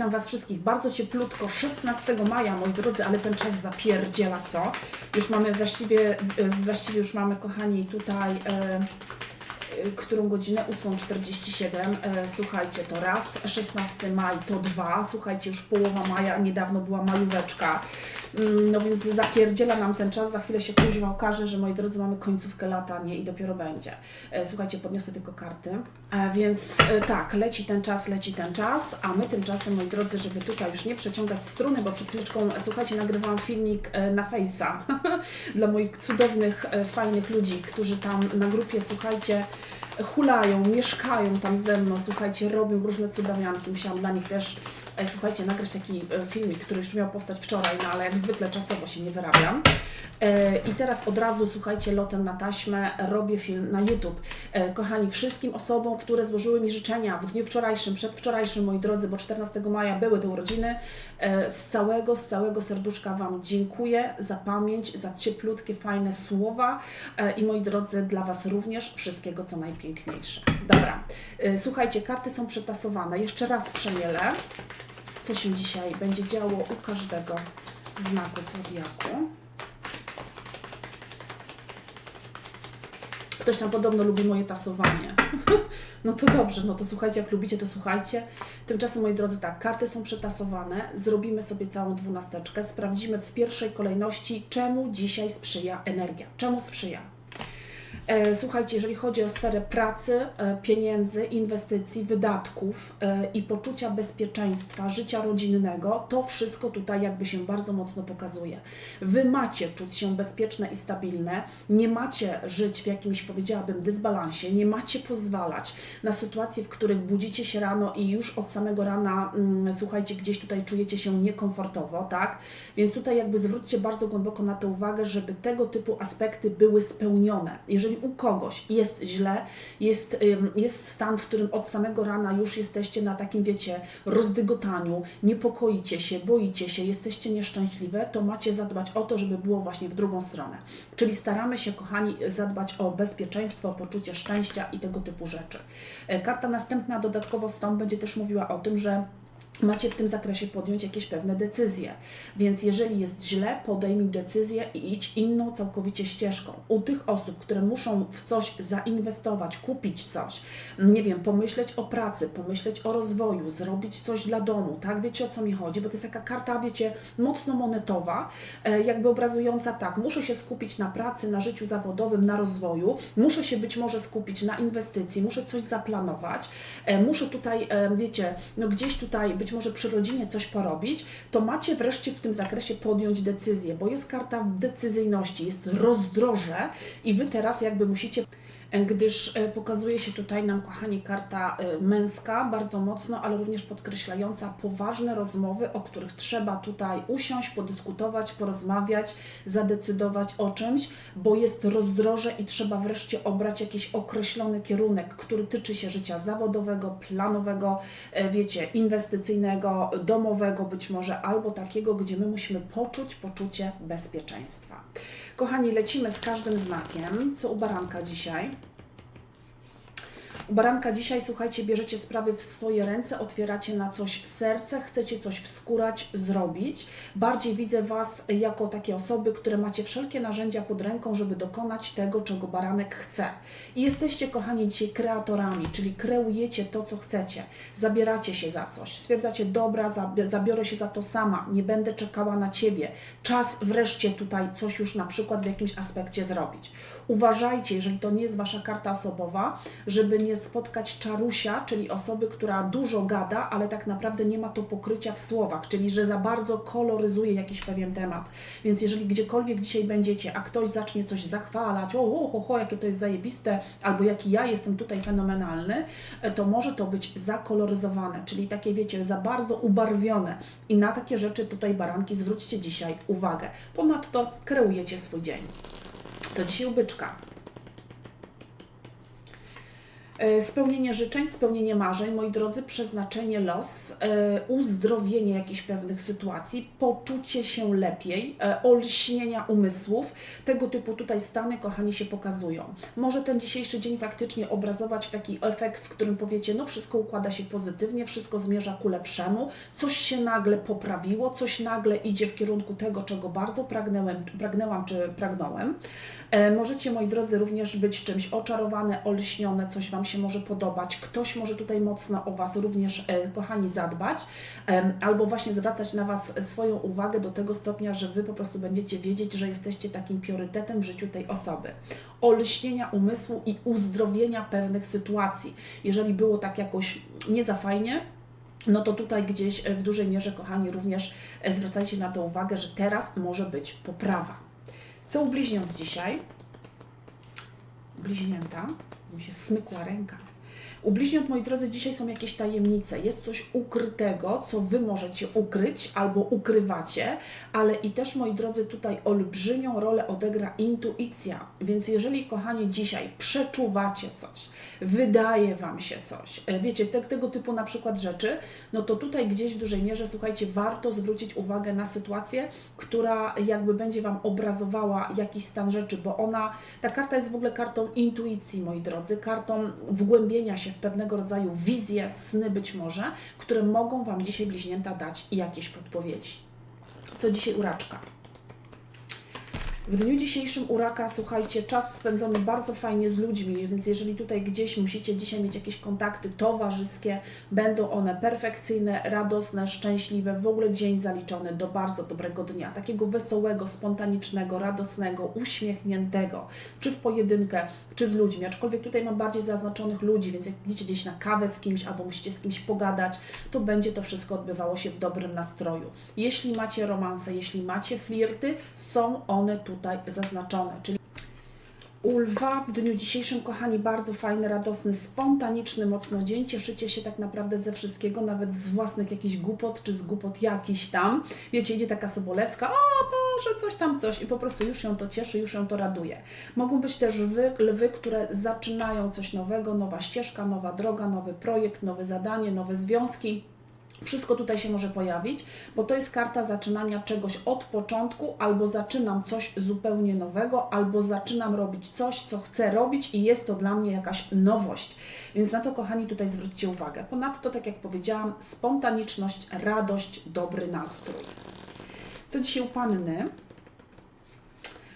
witam Was wszystkich bardzo cieplutko. 16 maja, moi drodzy, ale ten czas zapierdziela, co? Już mamy właściwie, właściwie już mamy, kochani, tutaj... E, e, którą godzinę? 8.47. E, Słuchajcie, to raz. 16 maj to dwa. Słuchajcie, już połowa maja, niedawno była majóweczka. Mm, No więc zapierdziela nam ten czas. Za chwilę się kuźwa okaże, że moi drodzy, mamy końcówkę lata, nie? I dopiero będzie. E, Słuchajcie, podniosę tylko karty. E, Więc e, tak, leci ten czas, leci ten czas, a my tymczasem, moi drodzy, żeby tutaj już nie przeciągać struny, bo przed chwileczką, słuchajcie, nagrywałam filmik na Face'a dla moich cudownych, fajnych ludzi, którzy tam na grupie, słuchajcie, hulają, mieszkają tam ze mną, słuchajcie, robią różne cudawianki. Musiałam dla nich też, słuchajcie, nagrać taki e, filmik, który już miał powstać wczoraj, no ale jak zwykle czasowo się nie wyrabiam. E, I teraz od razu, słuchajcie, lotem na taśmę robię film na YouTube. E, Kochani, wszystkim osobom, które złożyły mi życzenia w dniu wczorajszym, przedwczorajszym, moi drodzy, bo 14 maja były te urodziny, e, z całego, z całego serduszka Wam dziękuję za pamięć, za cieplutkie, fajne słowa e, i moi drodzy, dla Was również wszystkiego, co najpiękniejsze. Dobra, e, słuchajcie, karty są przetasowane. Jeszcze raz przemielę, co się dzisiaj będzie działo u każdego znaku zodiaku. Ktoś tam podobno lubi moje tasowanie. No to dobrze, no to słuchajcie, jak lubicie, to słuchajcie. Tymczasem, moi drodzy, tak, karty są przetasowane, zrobimy sobie całą dwunasteczkę, sprawdzimy w pierwszej kolejności, czemu dzisiaj sprzyja energia. Czemu sprzyja? E, Słuchajcie, jeżeli chodzi o sferę pracy, e, pieniędzy, inwestycji, wydatków e, i poczucia bezpieczeństwa, życia rodzinnego, to wszystko tutaj jakby się bardzo mocno pokazuje. Wy macie czuć się bezpieczne i stabilne, nie macie żyć w jakimś, powiedziałabym, dysbalansie, nie macie pozwalać na sytuacje, w których budzicie się rano i już od samego rana, mm, słuchajcie, gdzieś tutaj czujecie się niekomfortowo, tak? Więc tutaj jakby zwróćcie bardzo głęboko na to uwagę, żeby tego typu aspekty były spełnione. Jeżeli u kogoś jest źle, jest, jest stan, w którym od samego rana już jesteście na takim, wiecie, rozdygotaniu, niepokoicie się, boicie się, jesteście nieszczęśliwe, to macie zadbać o to, żeby było właśnie w drugą stronę. Czyli staramy się, kochani, zadbać o bezpieczeństwo, poczucie szczęścia i tego typu rzeczy. E, Karta następna dodatkowo stąd będzie też mówiła o tym, że macie w tym zakresie podjąć jakieś pewne decyzje. Więc jeżeli jest źle, podejmij decyzję i idź inną całkowicie ścieżką. U tych osób, które muszą w coś zainwestować, kupić coś, nie wiem, pomyśleć o pracy, pomyśleć o rozwoju, zrobić coś dla domu, tak? Wiecie o co mi chodzi? Bo to jest taka karta, wiecie, mocno monetowa, e, jakby obrazująca tak, muszę się skupić na pracy, na życiu zawodowym, na rozwoju, muszę się być może skupić na inwestycji, muszę coś zaplanować, e, muszę tutaj, e, wiecie, no gdzieś tutaj być może przy rodzinie coś porobić, to macie wreszcie w tym zakresie podjąć decyzję, bo jest karta decyzyjności, jest rozdroże i Wy teraz jakby musicie gdyż e, pokazuje się tutaj nam, kochani, karta e, męska bardzo mocno, ale również podkreślająca poważne rozmowy, o których trzeba tutaj usiąść, podyskutować, porozmawiać, zadecydować o czymś, bo jest rozdroże i trzeba wreszcie obrać jakiś określony kierunek, który tyczy się życia zawodowego, planowego, e, wiecie, inwestycyjnego, domowego być może, albo takiego, gdzie my musimy poczuć poczucie bezpieczeństwa. Kochani, lecimy z każdym znakiem. Co u baranka dzisiaj? Baranka dzisiaj, słuchajcie, bierzecie sprawy w swoje ręce, otwieracie na coś serce, chcecie coś wskórać, zrobić. Bardziej widzę Was jako takie osoby, które macie wszelkie narzędzia pod ręką, żeby dokonać tego, czego baranek chce. I jesteście, kochani, dzisiaj kreatorami, czyli kreujecie to, co chcecie. Zabieracie się za coś, stwierdzacie, dobra, zabi- zabiorę się za to sama, nie będę czekała na Ciebie. Czas wreszcie tutaj coś już na przykład w jakimś aspekcie zrobić. Uważajcie, jeżeli to nie jest Wasza karta osobowa, żeby nie spotkać czarusia, czyli osoby, która dużo gada, ale tak naprawdę nie ma to pokrycia w słowach, czyli że za bardzo koloryzuje jakiś pewien temat. Więc jeżeli gdziekolwiek dzisiaj będziecie, a ktoś zacznie coś zachwalać, o, o, ho, ho, jakie to jest zajebiste, albo jaki ja jestem tutaj fenomenalny, e, to może to być zakoloryzowane, czyli takie, wiecie, za bardzo ubarwione. I na takie rzeczy tutaj baranki zwróćcie dzisiaj uwagę. Ponadto kreujecie swój dzień. To dzisiaj u byczka. E, Spełnienie życzeń, spełnienie marzeń, moi drodzy, przeznaczenie los, e, uzdrowienie jakichś pewnych sytuacji, poczucie się lepiej, e, olśnienia umysłów. Tego typu tutaj stany, kochani, się pokazują. Może ten dzisiejszy dzień faktycznie obrazować w taki efekt, w którym powiecie, no wszystko układa się pozytywnie, wszystko zmierza ku lepszemu, coś się nagle poprawiło, coś nagle idzie w kierunku tego, czego bardzo pragnęłem, pragnęłam czy pragnąłem. Możecie, moi drodzy, również być czymś oczarowane, olśnione, coś Wam się może podobać. Ktoś może tutaj mocno o Was również, e, kochani, zadbać, albo właśnie zwracać na Was swoją uwagę do tego stopnia, że Wy po prostu będziecie wiedzieć, że jesteście takim priorytetem w życiu tej osoby. Olśnienia umysłu i uzdrowienia pewnych sytuacji. Jeżeli było tak jakoś nie za fajnie, no to tutaj gdzieś e, w dużej mierze, kochani, również e, zwracajcie na to uwagę, że teraz może być poprawa. Co u bliźniąt dzisiaj? Bliźnięta, mi się smykła ręka. U bliźniąt, moi drodzy, dzisiaj są jakieś tajemnice. Jest coś ukrytego, co Wy możecie ukryć albo ukrywacie, ale i też, moi drodzy, tutaj olbrzymią rolę odegra intuicja. Więc jeżeli, kochani, dzisiaj przeczuwacie coś, wydaje Wam się coś, e, wiecie, te, tego typu na przykład rzeczy, no to tutaj gdzieś w dużej mierze, słuchajcie, warto zwrócić uwagę na sytuację, która jakby będzie Wam obrazowała jakiś stan rzeczy, bo ona, ta karta jest w ogóle kartą intuicji, moi drodzy, kartą wgłębienia się w pewnego rodzaju wizje, sny być może, które mogą Wam dzisiaj bliźnięta dać jakieś podpowiedzi. Co dzisiaj uraczka? W dniu dzisiejszym uraka, słuchajcie, czas spędzony bardzo fajnie z ludźmi, więc jeżeli tutaj gdzieś musicie dzisiaj mieć jakieś kontakty towarzyskie, będą one perfekcyjne, radosne, szczęśliwe, w ogóle dzień zaliczony do bardzo dobrego dnia, takiego wesołego, spontanicznego, radosnego, uśmiechniętego, czy w pojedynkę, czy z ludźmi, aczkolwiek tutaj mam bardziej zaznaczonych ludzi, więc jak idziecie gdzieś na kawę z kimś albo musicie z kimś pogadać, to będzie to wszystko odbywało się w dobrym nastroju. Jeśli macie romanse, jeśli macie flirty, są one tutaj zaznaczone, czyli u lwa w dniu dzisiejszym, kochani, bardzo fajny, radosny, spontaniczny, mocno dzień. Cieszycie się tak naprawdę ze wszystkiego, nawet z własnych jakichś głupot, czy z głupot jakichś tam. Wiecie, idzie taka Sobolewska, o Boże, coś tam, coś i po prostu już ją to cieszy, już ją to raduje. Mogą być też lwy, lwy, które zaczynają coś nowego, nowa ścieżka, nowa droga, nowy projekt, nowe zadanie, nowe związki. Wszystko tutaj się może pojawić, bo to jest karta zaczynania czegoś od początku, albo zaczynam coś zupełnie nowego, albo zaczynam robić coś, co chcę robić i jest to dla mnie jakaś nowość. Więc na to, kochani, tutaj zwróćcie uwagę. Ponadto, tak jak powiedziałam, spontaniczność, radość, dobry nastrój. Co dzisiaj u Panny?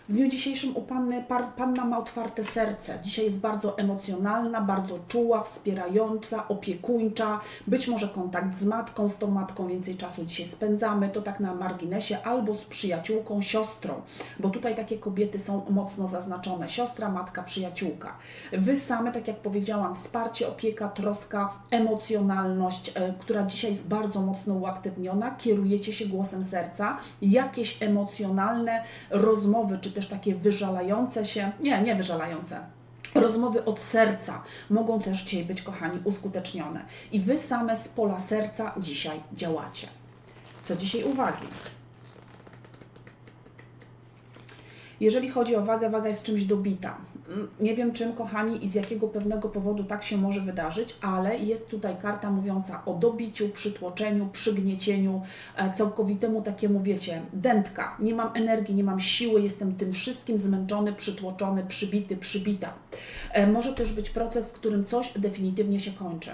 W dniu dzisiejszym u Panny Panna ma otwarte serce. Dzisiaj jest bardzo emocjonalna, bardzo czuła, wspierająca, opiekuńcza. Być może kontakt z matką, z tą matką więcej czasu dzisiaj spędzamy. To tak na marginesie, albo z przyjaciółką, siostrą, bo tutaj takie kobiety są mocno zaznaczone. Siostra, matka, przyjaciółka. Wy same, tak jak powiedziałam, wsparcie, opieka, troska, emocjonalność, e, która dzisiaj jest bardzo mocno uaktywniona. Kierujecie się głosem serca. Jakieś emocjonalne rozmowy, czy też takie wyżalające się, nie, nie wyżalające, Rozmowy od serca mogą też dzisiaj być, kochani, uskutecznione. I Wy same z pola serca dzisiaj działacie. Co dzisiaj uwagi? Jeżeli chodzi o wagę, waga jest czymś dobita. Nie wiem czym, kochani, i z jakiego pewnego powodu tak się może wydarzyć, ale jest tutaj karta mówiąca o dobiciu, przytłoczeniu, przygniecieniu, e, całkowitemu takiemu, wiecie, dętka. Nie mam energii, nie mam siły, jestem tym wszystkim zmęczony, przytłoczony, przybity, przybita. E, Może też być proces, w którym coś definitywnie się kończy.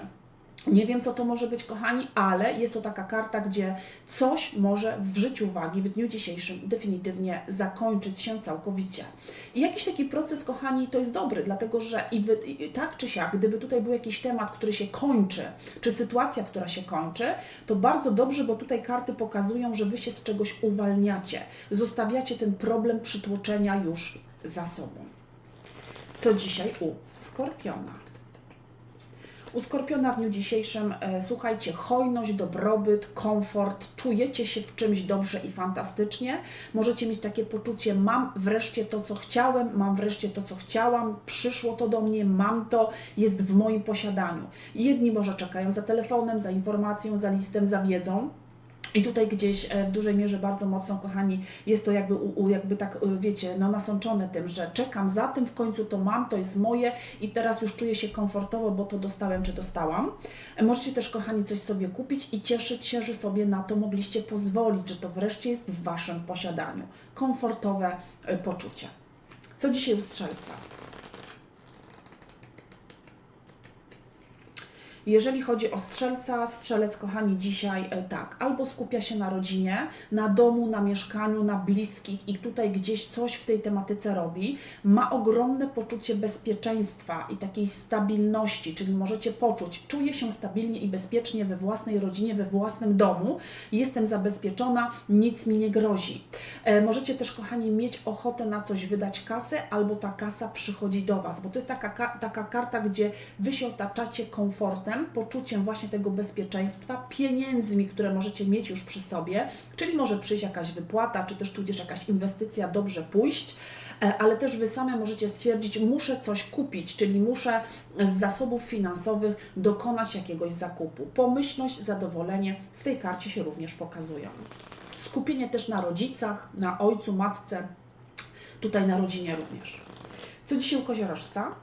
Nie wiem, co to może być, kochani, ale jest to taka karta, gdzie coś może w życiu wagi w dniu dzisiejszym definitywnie zakończyć się całkowicie. I jakiś taki proces, kochani, to jest dobry, dlatego że i, wy, i tak czy siak, gdyby tutaj był jakiś temat, który się kończy, czy sytuacja, która się kończy, to bardzo dobrze, bo tutaj karty pokazują, że Wy się z czegoś uwalniacie. Zostawiacie ten problem przytłoczenia już za sobą. Co dzisiaj u Skorpiona? U Skorpiona w dniu dzisiejszym, e, słuchajcie, hojność, dobrobyt, komfort, czujecie się w czymś dobrze i fantastycznie. Możecie mieć takie poczucie, mam wreszcie to, co chciałem, mam wreszcie to, co chciałam, przyszło to do mnie, mam to, jest w moim posiadaniu. Jedni może czekają za telefonem, za informacją, za listem, za wiedzą. I tutaj gdzieś e, w dużej mierze bardzo mocno, kochani, jest to jakby, u, jakby tak, e, wiecie, no nasączone tym, że czekam za tym, w końcu to mam, to jest moje i teraz już czuję się komfortowo, bo to dostałem czy dostałam. E, Możecie też, kochani, coś sobie kupić i cieszyć się, że sobie na to mogliście pozwolić, że to wreszcie jest w Waszym posiadaniu. Komfortowe poczucie. Co dzisiaj u Strzelca? Jeżeli chodzi o strzelca, strzelec, kochani, dzisiaj e, tak, albo skupia się na rodzinie, na domu, na mieszkaniu, na bliskich i tutaj gdzieś coś w tej tematyce robi, ma ogromne poczucie bezpieczeństwa i takiej stabilności, czyli możecie poczuć, czuję się stabilnie i bezpiecznie we własnej rodzinie, we własnym domu, jestem zabezpieczona, nic mi nie grozi. E, możecie też, kochani, mieć ochotę na coś wydać kasę, albo ta kasa przychodzi do Was, bo to jest taka, ka- taka karta, gdzie Wy się otaczacie komfortem, poczuciem właśnie tego bezpieczeństwa, pieniędzmi, które możecie mieć już przy sobie, czyli może przyjść jakaś wypłata, czy też tudzież jakaś inwestycja dobrze pójść, e, ale też Wy same możecie stwierdzić, muszę coś kupić, czyli muszę z zasobów finansowych dokonać jakiegoś zakupu. Pomyślność, zadowolenie w tej karcie się również pokazują. Skupienie też na rodzicach, na ojcu, matce, tutaj na rodzinie również. Co dzisiaj u koziorożca?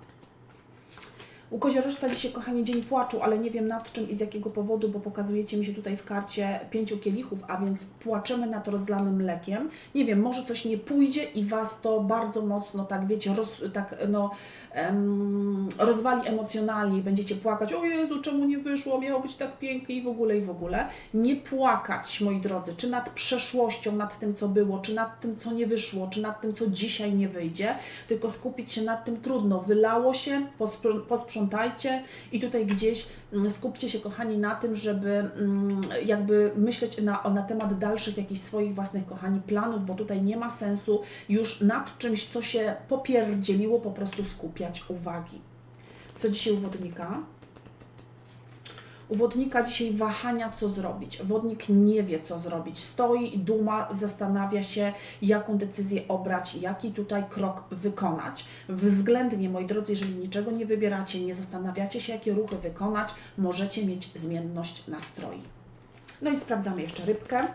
U koziorożca dzisiaj, kochani, dzień płaczu, ale nie wiem nad czym i z jakiego powodu, bo pokazujecie mi się tutaj w karcie pięciu kielichów, a więc płaczemy nad rozlanym mlekiem. Nie wiem, może coś nie pójdzie i Was to bardzo mocno, tak wiecie, roz, tak no, em, rozwali emocjonalnie i będziecie płakać, o Jezu, czemu nie wyszło, miało być tak pięknie i w ogóle, i w ogóle. Nie płakać, moi drodzy, czy nad przeszłością, nad tym, co było, czy nad tym, co nie wyszło, czy nad tym, co dzisiaj nie wyjdzie, tylko skupić się nad tym trudno. Wylało się, pospr- posprzątajcie i tutaj gdzieś mm, skupcie się, kochani, na tym, żeby mm, jakby myśleć na, na temat dalszych jakichś swoich własnych, kochani, planów, bo tutaj nie ma sensu już nad czymś, co się popierdzieliło, po prostu skupiać uwagi. Co dzisiaj u wodnika? U wodnika dzisiaj wahania, co zrobić. Wodnik nie wie, co zrobić. Stoi, duma, zastanawia się, jaką decyzję obrać, jaki tutaj krok wykonać. Względnie, moi drodzy, jeżeli niczego nie wybieracie, nie zastanawiacie się, jakie ruchy wykonać, możecie mieć zmienność nastroi. No i sprawdzamy jeszcze rybkę.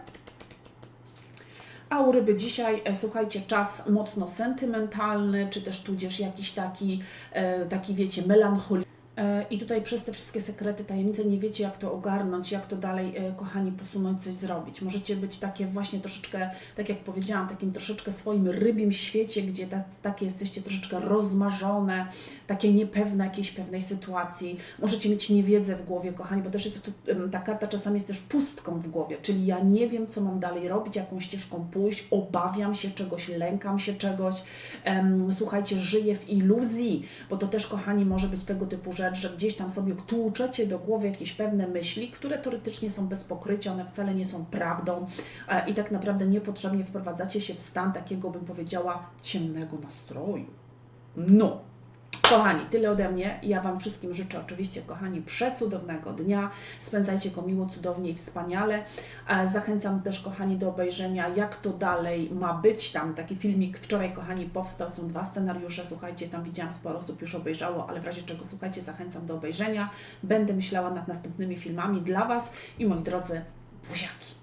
A u ryby dzisiaj, e, słuchajcie, czas mocno sentymentalny, czy też tudzież jakiś taki, e, taki wiecie, melancholiczny. E, I tutaj przez te wszystkie sekrety, tajemnice nie wiecie, jak to ogarnąć, jak to dalej, e, kochani, posunąć, coś zrobić. Możecie być takie właśnie troszeczkę, tak jak powiedziałam, takim troszeczkę swoim rybim świecie, gdzie ta, takie jesteście troszeczkę rozmarzone, takie niepewne jakiejś pewnej sytuacji. Możecie mieć niewiedzę w głowie, kochani, bo też jest, ta karta czasami jest też pustką w głowie, czyli ja nie wiem, co mam dalej robić, jaką ścieżką pójść, obawiam się czegoś, lękam się czegoś. Słuchajcie, żyję w iluzji, bo to też, kochani, może być tego typu rzecz, że gdzieś tam sobie tłuczecie do głowy jakieś pewne myśli, które teoretycznie są bez pokrycia, one wcale nie są prawdą e, i tak naprawdę niepotrzebnie wprowadzacie się w stan takiego, bym powiedziała, ciemnego nastroju. No, Kochani, tyle ode mnie. Ja Wam wszystkim życzę oczywiście, kochani, przecudownego dnia. Spędzajcie go miło, cudownie i wspaniale. E, Zachęcam też, kochani, do obejrzenia, jak to dalej ma być. Tam taki filmik wczoraj, kochani, powstał. Są dwa scenariusze. Słuchajcie, tam widziałam, sporo osób już obejrzało, ale w razie czego, słuchajcie, zachęcam do obejrzenia. Będę myślała nad następnymi filmami dla Was i moi drodzy, buziaki.